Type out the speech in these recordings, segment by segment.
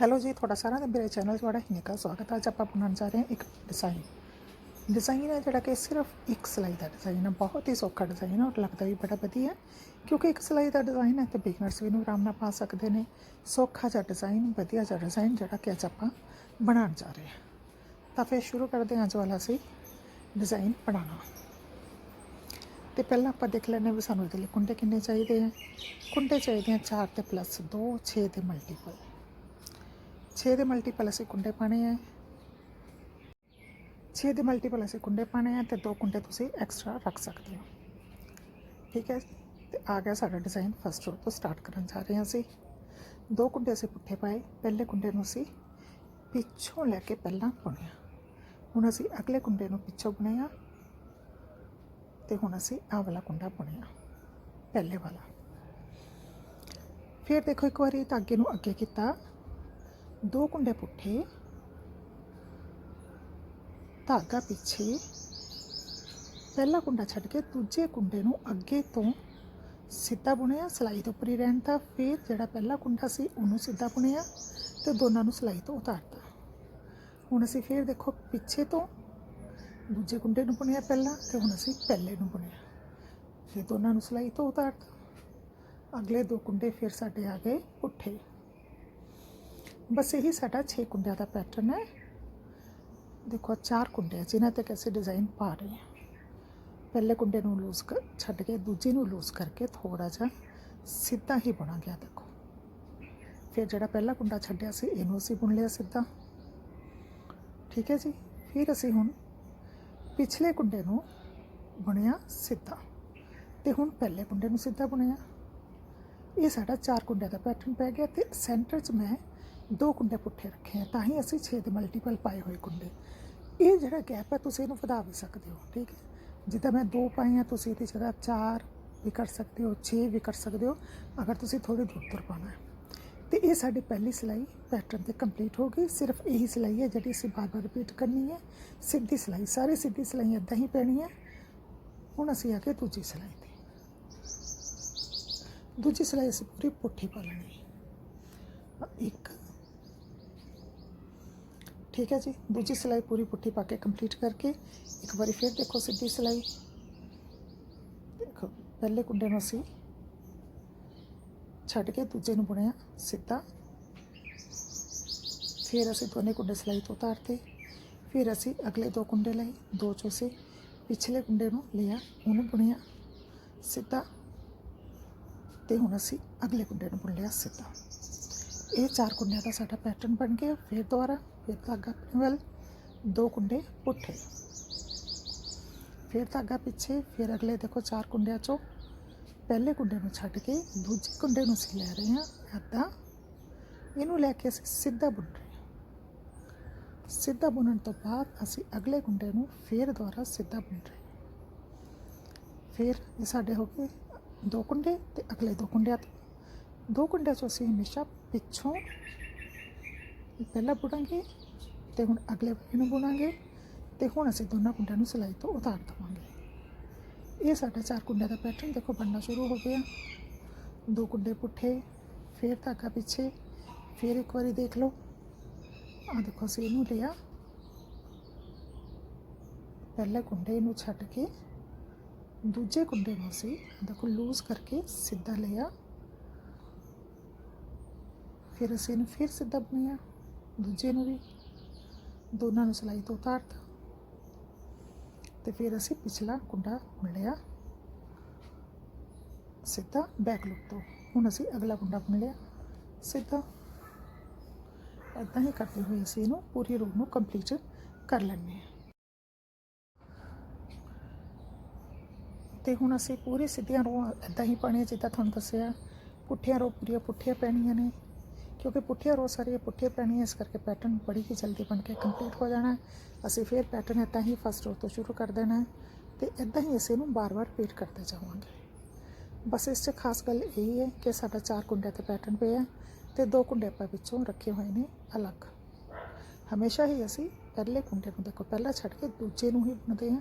Hello ਜੀ, ਤੁਹਾਡਾ ਸਾਰਿਆਂ ਦਾ ਮੇਰੇ ਚੈਨਲ 'ਚ ਬੜਾ ਹੀ ਨਿੱਘਾ ਸਵਾਗਤ ਹੈ ਅੱਜ ਆਪਾਂ ਬਣਾਉਣ ਜਾ ਰਹੇ ਹਾਂ ਇੱਕ ਡਿਜ਼ਾਈਨ ਡਿਜ਼ਾਈਨ ਹੈ ਜਿਹੜਾ ਕਿ ਸਿਰਫ ਇੱਕ ਸਿਲਾਈ ਦਾ ਡਿਜ਼ਾਈਨ ਹੈ ਬਹੁਤ ਹੀ ਸੌਖਾ ਡਿਜ਼ਾਈਨ ਹੈ ਔਰ ਲੱਗਦਾ ਵੀ ਬੜਾ ਵਧੀਆ। ਕਿਉਂਕਿ ਇੱਕ ਸਿਲਾਈ ਦਾ ਡਿਜ਼ਾਈਨ ਹੈ ਤੇ ਬਿਗਨਰਸ ਵੀ ਇਹਨੂੰ ਆਰਾਮ ਨਾਲ ਪਾ ਸਕਦੇ ਨੇ। ਸੌਖਾ ਜਿਹਾ ਡਿਜ਼ਾਈਨ ਵਧੀਆ ਜਿਹਾ ਡਿਜ਼ਾਈਨ ਜਿਹੜਾ ਕਿ ਅੱਜ ਆਪਾਂ ਬਣਾਉਣ ਜਾ ਰਹੇ ਹਾਂ। ਤਾਂ ਫਿਰ ਸ਼ੁਰੂ ਕਰਦੇ ਹਾਂ ਅੱਜ ਵਾਲਾ ਅਸੀਂ ਡਿਜ਼ਾਈਨ ਬਣਾਉਣਾ। ਤੇ ਪਹਿਲਾਂ ਆਪਾਂ ਦੇਖ ਲੈਂਦੇ ਹਾਂ ਵੀ ਸਾਨੂੰ ਇਹਦੇ ਲਈ ਕੁੰਡੇ ਕਿੰਨੇ ਚਾਹੀਦੇ ਆ। ਕੁੰਡੇ ਚਾਹੀਦੇ ਆ 4 ਤੇ ਪਲੱਸ 2 6 ਦੇ ਮਲਟੀਪਲ 6 ਦੇ ਮਲਟੀਪਲ ਅਸੀਂ ਕੁੰਡੇ ਪਾਣੇ ਆ। 6 ਦੇ ਮਲਟੀਪਲ ਅਸੀਂ ਕੁੰਡੇ ਪਾਣੇ ਆ ਤੇ ਦੋ ਕੁੰਡੇ ਤੁਸੀਂ ਐਕਸਟਰਾ ਰੱਖ ਸਕਦੇ ਹੋ। ਠੀਕ ਹੈ ਤੇ ਆ ਗਿਆ ਸਾਡਾ ਡਿਜ਼ਾਈਨ ਫਸਟ ਰੋ ਤੋਂ ਸਟਾਰਟ ਕਰਨ ਜਾ ਰਹੇ ਹਾਂ ਅਸੀਂ। ਦੋ ਕੁੰਡੇ ਅਸੀਂ ਪੁੱਠੇ ਪਾਏ, ਪਹਿਲੇ ਕੁੰਡੇ ਨੂੰ ਅਸੀਂ ਪਿੱਛੋਂ ਲੈ ਕੇ ਪਹਿਲਾਂ ਬੁਣਿਆ ਹੁਣ ਅਸੀਂ ਅਗਲੇ ਕੁੰਡੇ ਨੂੰ ਪਿੱਛੋਂ ਬੁਣਿਆ ਤੇ ਹੁਣ ਅਸੀਂ ਆਹ ਵਾਲਾ ਕੁੰਡਾ ਬੁਣਿਆ ਪਹਿਲੇ ਵਾਲਾ। ਫਿਰ ਦੇਖੋ ਇੱਕ ਵਾਰੀ ਧਾਗੇ ਨੂੰ ਅੱਗੇ ਕੀਤਾ। ਦੋ ਕੁੰਡੇ ਪੁੱਠੇ, ਧਾਗਾ ਪਿੱਛੇ। ਪਹਿਲਾ ਕੁੰਡਾ ਛੱਡ ਕੇ ਦੂਜੇ ਕੁੰਡੇ ਨੂੰ ਅੱਗੇ ਤੋਂ ਸਿੱਧਾ ਬੁਣਿਆ, ਸਲਾਈ ਤੋਂ ਉੱਪਰ ਹੀ ਰਹਿਣ ਤਾਂ ਫਿਰ ਜਿਹੜਾ ਪਹਿਲਾ ਕੁੰਡਾ ਸੀ, ਉਹਨੂੰ ਸਿੱਧਾ ਬੁਣਿਆ ਤੇ ਦੋਨਾਂ ਨੂੰ ਸਲਾਈ ਤੋਂ ਉਤਾਰਤਾ ਹੁਣ ਅਸੀਂ ਫਿਰ ਦੇਖੋ ਪਿੱਛੇ ਤੋਂ ਦੂਜੇ ਕੁੰਡੇ ਨੂੰ ਬੁਣਿਆ ਪਹਿਲਾਂ ਤੇ ਹੁਣ ਅਸੀਂ ਪਹਿਲੇ ਨੂੰ ਬੁਣਿਆ। ਫਿਰ ਦੋਨਾਂ ਨੂੰ ਸਲਾਈ ਤੋਂ ਉਤਾਰਤਾ ਅਗਲੇ ਦੋ ਕੁੰਡੇ ਫਿਰ ਸਾਡੇ ਆ ਗਏ ਪੁੱਠੇ। ਬਸ ਇਹੀ ਸਾਡਾ 6 ਕੁੰਡਿਆਂ ਦਾ ਪੈਟਰਨ ਹੈ। ਦੇਖੋ ਚਾਰ ਕੁੰਡੇ ਜਿਨ੍ਹਾਂ ਤੇ ਅਸੀਂ ਡਿਜ਼ਾਈਨ ਪਾ ਰਹੇ ਹਾਂ। ਪਹਿਲੇ ਕੁੰਡੇ ਨੂੰ ਲੂਜ਼ ਕਰ ਛੱਡ ਕੇ ਦੂਜੇ ਨੂੰ ਲੂਜ਼ ਕਰਕੇ ਥੋੜਾ ਜਿਹਾ ਸਿੱਧਾ ਹੀ ਬੁਣਾ ਗਿਆ, ਦੇਖੋ। ਫਿਰ ਜਿਹੜਾ ਪਹਿਲਾ ਕੁੰਡਾ ਛੱਡਿਆ ਸੀ, ਇਹਨੂੰ ਅਸੀਂ ਬੁਣ ਲਿਆ ਸਿੱਧਾ। ਠੀਕ ਹੈ ਜੀ? ਫਿਰ ਅਸੀਂ ਹੁਣ ਪਿਛਲੇ ਕੁੰਡੇ ਨੂੰ ਬੁਣਿਆ ਸਿੱਧਾ। ਤੇ ਹੁਣ ਪਹਿਲੇ ਕੁੰਡੇ ਨੂੰ ਸਿੱਧਾ ਬੁਣਿਆ। ਇਹ ਸਾਡਾ ਚਾਰ ਕੁੰਡਿਆਂ ਦਾ ਪੈਟਰਨ ਪੈ ਗਿਆ ਤੇ ਸੈਂਟਰ 'ਚ ਮੈਂ ਦੋ ਕੁੰਡੇ ਪੁੱਠੇ ਰੱਖੇ ਆ, ਤਾਂ ਹੀ ਅਸੀਂ 6 ਦੇ ਮਲਟੀਪਲ ਪਾਏ ਹੋਏ ਕੁੰਡੇ। ਇਹ ਜਿਹੜਾ ਗੈਪ ਹੈ ਤੁਸੀਂ ਇਹਨੂੰ ਵਧਾ ਵੀ ਸਕਦੇ ਹੋ, ਠੀਕ ਹੈ? ਜਿੱਦਾਂ ਮੈਂ ਦੋ ਪਾਏ ਆ, ਤੁਸੀਂ ਇਹਦੀ ਜਗ੍ਹਾ ਚਾਰ ਵੀ ਕਰ ਸਕਦੇ ਹੋ 6 ਵੀ ਕਰ ਸਕਦੇ ਹੋ, ਅਗਰ ਤੁਸੀਂ ਥੋੜੀ ਦੂਰ ਤੁਰ ਪਾਣਾ ਹੈ। ਤੇ ਇਹ ਸਾਡੀ ਪਹਿਲੀ ਸਿਲਾਈ ਪੈਟਰਨ ਤੇ ਕੰਪਲੀਟ ਹੋ ਗਈ। ਸਿਰਫ ਇਹੀ ਸਿਲਾਈ ਹੈ ਜਿਹੜੀ ਅਸੀਂ ਬਾਰ-ਬਾਰ ਰਿਪੀਟ ਕਰਨੀ ਹੈ। ਸਿੱਧੀ ਸਿਲਾਈ, ਸਾਰੇ ਸਿੱਧੀ ਸਿਲਾਈ ਇਦਾਂ ਹੀ ਪੈਣੀ ਹੈ। ਹੁਣ ਅਸੀਂ ਆ ਕੇ ਦੂਜੀ ਸਿਲਾਈ ਤੇ। ਦੂਜੀ ਸਿਲਾਈ ਅਸੀਂ ਪੂਰੀ ਪੁੱਠੀ ਪਾ ਲੈਣੀ ਹੈ। ਇੱਕ ਠੀਕ ਹੈ ਜੀ, ਦੂਜੀ ਸਿਲਾਈ ਪੂਰੀ ਪੁੱਠੀ ਪਾ ਕੇ ਕੰਪਲੀਟ ਕਰਕੇ ਇੱਕ ਵਾਰੀ ਫਿਰ ਦੇਖੋ ਸਿੱਧੀ ਸਿਲਾਈ। ਦੇਖੋ, ਪਹਿਲੇ ਕੁੰਡੇ ਨੂੰ ਅਸੀਂ ਛੱਡ ਕੇ ਦੂਜੇ ਨੂੰ ਬੁਣਿਆ ਸਿੱਧਾ। ਫਿਰ ਅਸੀਂ ਦੋਨੇ ਕੁੰਡੇ ਸਿਲਾਈ ਤੋਂ ਉਤਾਰਤੇ। ਫਿਰ ਅਸੀਂ ਅਗਲੇ ਦੋ ਕੁੰਡੇ ਲਏ, ਦੋ ਚੋਂ ਅਸੀਂ ਪਿਛਲੇ ਕੁੰਡੇ ਨੂੰ ਲਿਆ, ਉਹਨੂੰ ਬੁਣਿਆ ਸਿੱਧਾ। ਤੇ ਹੁਣ ਅਸੀਂ ਅਗਲੇ ਕੁੰਡੇ ਨੂੰ ਬੁਣ ਲਿਆ ਸਿੱਧਾ। ਇਹ ਚਾਰ ਕੁੰਡਿਆਂ ਦਾ ਸਾਡਾ ਪੈਟਰਨ ਬਣ ਗਿਆ, ਫਿਰ ਦੁਬਾਰਾ ਫਿਰ ਧਾਗਾ ਆਪਣੇ ਵੱਲ, ਦੋ ਕੁੰਡੇ ਪੁੱਠੇ। ਫਿਰ ਧਾਗਾ ਪਿੱਛੇ, ਫਿਰ ਅਗਲੇ ਦੇਖੋ ਚਾਰ ਕੁੰਡਿਆਂ ਚੋਂ ਪਹਿਲੇ ਕੁੰਡੇ ਨੂੰ ਛੱਡ ਕੇ ਦੂਜੇ ਕੁੰਡੇ ਨੂੰ ਅਸੀਂ ਲੈ ਰਹੇ ਹਾਂ ਇੱਦਾਂ ਇਹਨੂੰ ਲੈ ਕੇ ਅਸੀਂ ਸਿੱਧਾ ਬੁਣ ਰਹੇ ਹਾਂ। ਸਿੱਧਾ ਬੁਣਨ ਤੋਂ ਬਾਅਦ ਅਸੀਂ ਅਗਲੇ ਕੁੰਡੇ ਨੂੰ ਫਿਰ ਦੁਬਾਰਾ ਸਿੱਧਾ ਬੁਣ ਰਹੇ ਹਾਂ। ਫਿਰ ਇਹ ਸਾਡੇ ਹੋ ਗਏ ਦੋ ਕੁੰਡੇ ਤੇ ਅਗਲੇ ਦੋ ਕੁੰਡਿਆਂ ਤੋਂ। ਦੋ ਕੁੰਡਿਆਂ ਚੋਂ ਅਸੀਂ ਹਮੇਸ਼ਾ ਪਿੱਛੋਂ ਪਹਿਲਾਂ ਬੁਣਾਂਗੇ ਤੇ ਹੁਣ ਅਗਲੇ ਵਾਲੇ ਨੂੰ ਬੁਣਾਂਗੇ ਤੇ ਹੁਣ ਅਸੀਂ ਦੋਨਾਂ ਕੁੰਡਿਆਂ ਨੂੰ ਸਿਲਾਈ ਤੋਂ ਉਤਾਰ ਦਵਾਂਗੇ। ਇਹ ਸਾਡਾ ਚਾਰ ਕੁੰਡਿਆਂ ਦਾ ਪੈਟਰਨ ਦੇਖੋ, ਬਣਨਾ ਸ਼ੁਰੂ ਹੋ ਗਿਆ। ਦੋ ਕੁੰਡੇ ਪੁੱਠੇ, ਫਿਰ ਧਾਗਾ ਪਿੱਛੇ, ਫਿਰ ਇੱਕ ਵਾਰੀ ਦੇਖ ਲਓ। ਆ ਦੇਖੋ, ਅਸੀਂ ਇਹਨੂੰ ਲਿਆ। ਪਹਿਲੇ ਕੁੰਡੇ ਨੂੰ ਛੱਡ ਕੇ ਦੂਜੇ ਕੁੰਡੇ ਨੂੰ ਅਸੀਂ ਦੇਖੋ ਲੂਜ਼ ਕਰਕੇ ਸਿੱਧਾ ਲਿਆ। ਫਿਰ ਅਸੀਂ ਇਹਨੂੰ ਫਿਰ ਸਿੱਧਾ ਬਣਾਇਆ ਦੂਜੇ ਨੂੰ ਵੀ। ਦੋਨਾਂ ਨੂੰ ਸਿਲਾਈ ਤੋਂ ਉਤਾਰਤਾ ਤੇ ਫਿਰ ਅਸੀਂ ਪਿਛਲਾ ਕੁੰਡਾ ਬੁਣ ਲਿਆ ਸਿੱਧਾ ਬੈਕ ਲੁੱਕ ਤੋਂ। ਹੁਣ ਅਸੀਂ ਅਗਲਾ ਕੁੰਡਾ ਬੁਣ ਲਿਆ ਸਿੱਧਾ। ਇਦਾਂ ਹੀ ਕਰਦੇ ਹੋਏ ਅਸੀਂ ਇਹਨੂੰ ਪੂਰੀ ਰੋ ਨੂੰ ਕੰਪਲੀਟ ਕਰ ਲੈਂਦੇ ਹਾਂ। ਤੇ ਹੁਣ ਅਸੀਂ ਪੂਰੀ ਸਿੱਧੀਆਂ ਰੋ ਇਦਾਂ ਹੀ ਪਾਣੀਆਂ ਜਿੱਦਾਂ ਤੁਹਾਨੂੰ ਦੱਸਿਆ। ਪੁੱਠੀਆਂ ਰੋ ਪੂਰੀਆਂ ਪੁੱਠੀਆਂ ਪੈਣੀਆਂ ਨੇ। ਕਿਉਂਕਿ ਪੁੱਠੀਆਂ ਰੋਜ਼ ਸਾਰੀਆਂ ਪੁੱਠੀਆਂ ਪੈਣੀਆਂ ਇਸ ਕਰਕੇ ਪੈਟਰਨ ਬੜੀ ਹੀ ਜਲਦੀ ਬਣ ਕੇ ਕੰਪਲੀਟ ਹੋ ਜਾਣਾ ਅਸੀਂ ਫਿਰ ਪੈਟਰਨ ਇੱਦਾਂ ਹੀ ਫਸਟ ਰੋ ਤੋਂ ਸ਼ੁਰੂ ਕਰ ਦੇਣਾ ਹੈ ਤੇ ਇੱਦਾਂ ਹੀ ਅਸੀਂ ਇਹਨੂੰ ਬਾਰ-ਬਾਰ ਰਿਪੀਟ ਕਰਦੇ ਜਾਵਾਂਗੇ। ਬਸ ਇਸ 'ਚ ਖਾਸ ਗੱਲ ਇਹ ਹੈ ਕਿ ਸਾਡਾ ਚਾਰ ਕੁੰਡੇ ਤੇ ਪੈਟਰਨ ਪਿਆ ਤੇ ਦੋ ਕੁੰਡੇ ਆਪਾਂ ਵਿੱਚੋਂ ਰੱਖੇ ਹੋਏ ਨੇ ਅਲੱਗ। ਹਮੇਸ਼ਾ ਹੀ ਅਸੀਂ ਪਹਿਲੇ ਕੁੰਡੇ ਨੂੰ ਦੇਖੋ, ਪਹਿਲਾਂ ਛੱਡ ਕੇ ਦੂਜੇ ਨੂੰ ਹੀ ਬੁਣਦੇ ਹਾਂ।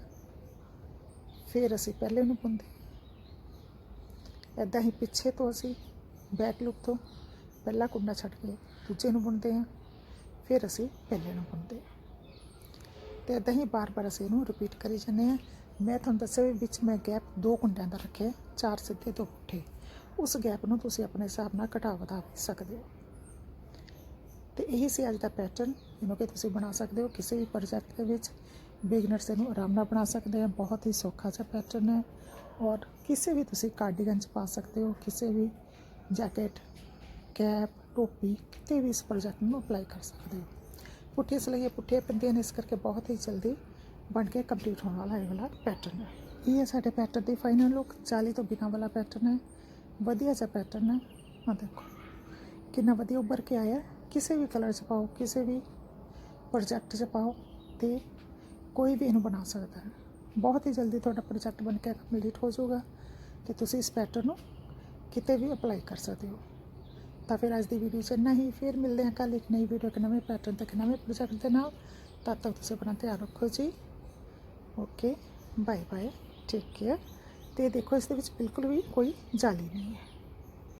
ਫਿਰ ਅਸੀਂ ਪਹਿਲੇ ਨੂੰ ਬੁਣਦੇ ਇੱਦਾਂ ਹੀ ਪਿੱਛੇ ਤੋਂ ਅਸੀਂ ਬੈਕ ਲੁੱਕ ਤੋਂ ਪਹਿਲਾ ਕੁੰਡਾ ਛੱਡ ਕੇ ਦੂਜੇ ਨੂੰ ਬੁਣਦੇ ਹਾਂ, ਫਿਰ ਅਸੀਂ ਪਹਿਲੇ ਨੂੰ ਬੁਣਦੇ ਹਾਂ। ਤੇ ਇਦਾਂ ਹੀ ਬਾਰ-ਬਾਰ ਅਸੀਂ ਇਹਨੂੰ ਰਿਪੀਟ ਕਰੀ ਜਾਂਦੇ ਹਾਂ। ਮੈਂ ਤੁਹਾਨੂੰ ਦੱਸਿਆ ਵੀ ਵਿੱਚ ਮੈਂ ਗੈਪ ਦੋ ਕੁੰਡਿਆਂ ਦਾ ਰੱਖਿਆ, ਚਾਰ ਸਿੱਧੇ ਦੋ ਪੁੱਠੇ। ਉਸ ਗੈਪ ਨੂੰ ਤੁਸੀਂ ਆਪਣੇ ਹਿਸਾਬ ਨਾਲ ਘਟਾ ਵਧਾ ਸਕਦੇ ਹੋ। ਤੇ ਇਹੀ ਸੀ ਅੱਜ ਦਾ ਪੈਟਰਨ ਇਹਨੂੰ ਕਿ ਤੁਸੀਂ ਬਣਾ ਸਕਦੇ ਹੋ ਕਿਸੇ ਵੀ ਪ੍ਰੋਜੈਕਟ ਦੇ ਵਿੱਚ। ਬਿਗਨਰਸ ਇਹਨੂੰ ਆਰਾਮ ਨਾਲ ਬਣਾ ਸਕਦੇ ਆ ਬਹੁਤ ਹੀ ਸੌਖਾ ਜਿਹਾ ਪੈਟਰਨ ਹੈ। ਔਰ ਕਿਸੇ ਵੀ ਤੁਸੀਂ ਕਾਰਡੀਗਨ 'ਚ ਪਾ ਸਕਦੇ ਹੋ, ਕਿਸੇ ਵੀ ਜੈਕਟ ਕੈਪ ਟੋਪੀ ਕਿਤੇ ਵੀ ਇਸ ਪ੍ਰੋਜੈਕਟ ਨੂੰ ਅਪਲਾਈ ਕਰ ਸਕਦੇ ਹੋ ਪੁੱਠੇ ਸਲਾਈਆਂ ਪੁੱਠੇ ਪੈਂਦੀਆਂ ਨੇ ਇਸ ਕਰਕੇ ਬਹੁਤ ਹੀ ਜਲਦੀ ਬਣ ਕੇ ਕੰਪਲੀਟ ਹੋਣ ਵਾਲਾ ਇਹ ਵਾਲਾ ਪੈਟਰਨ ਹੈ ਇਹ ਹੈ ਸਾਡੇ ਪੈਟਰਨ ਦੀ ਫਾਈਨਲ ਲੁੱਕ ਜਾਲੀ ਤੋਂ ਬਿਨਾਂ ਵਾਲਾ ਪੈਟਰਨ ਹੈ ਵਧੀਆ ਜਿਹਾ ਪੈਟਰਨ ਹੈ ਆ ਦੇਖੋ ਕਿੰਨਾ ਵਧੀਆ ਉੱਭਰ ਕੇ ਆਇਆ ਕਿਸੇ ਵੀ ਕਲਰ 'ਚ ਪਾਓ ਕਿਸੇ ਵੀ ਪ੍ਰੋਜੈਕਟ 'ਚ ਪਾਓ ਤੇ ਕੋਈ ਵੀ ਇਹਨੂੰ ਬਣਾ ਸਕਦਾ ਹੈ ਬਹੁਤ ਹੀ ਜਲਦੀ ਤੁਹਾਡਾ ਪ੍ਰੋਜੈਕਟ ਬਣ ਕੇ ਕੰਪਲੀਟ ਹੋ ਜਾਊਗਾ ਤੇ ਤੁਸੀਂ ਇਸ ਪੈਟਰਨ ਨੂੰ ਕਿਤੇ ਵੀ ਅਪਲਾਈ ਕਰ ਸਕਦੇ ਹੋ ਤਾਂ ਫਿਰ ਅੱਜ ਦੀ ਵੀਡੀਓ 'ਚ ਇੰਨਾ ਹੀ। ਫਿਰ ਮਿਲਦੇ ਹਾਂ ਕੱਲ੍ਹ ਇੱਕ ਨਈ ਵੀਡੀਓ ਇੱਕ ਨਵੇਂ ਪੈਟਰਨ ਤੱਕ ਨਵੇਂ ਪ੍ਰੋਜੈਕਟ ਦੇ ਨਾਲ। ਤਦ ਤੱਕ ਤੁਸੀਂ ਆਪਣਾ ਧਿਆਨ ਰੱਖੋ ਜੀ। Okay bye bye take care ਤੇ ਦੇਖੋ ਇਸ ਦੇ ਵਿੱਚ ਬਿਲਕੁਲ ਵੀ ਕੋਈ ਜਾਲੀ ਨਹੀਂ ਹੈ।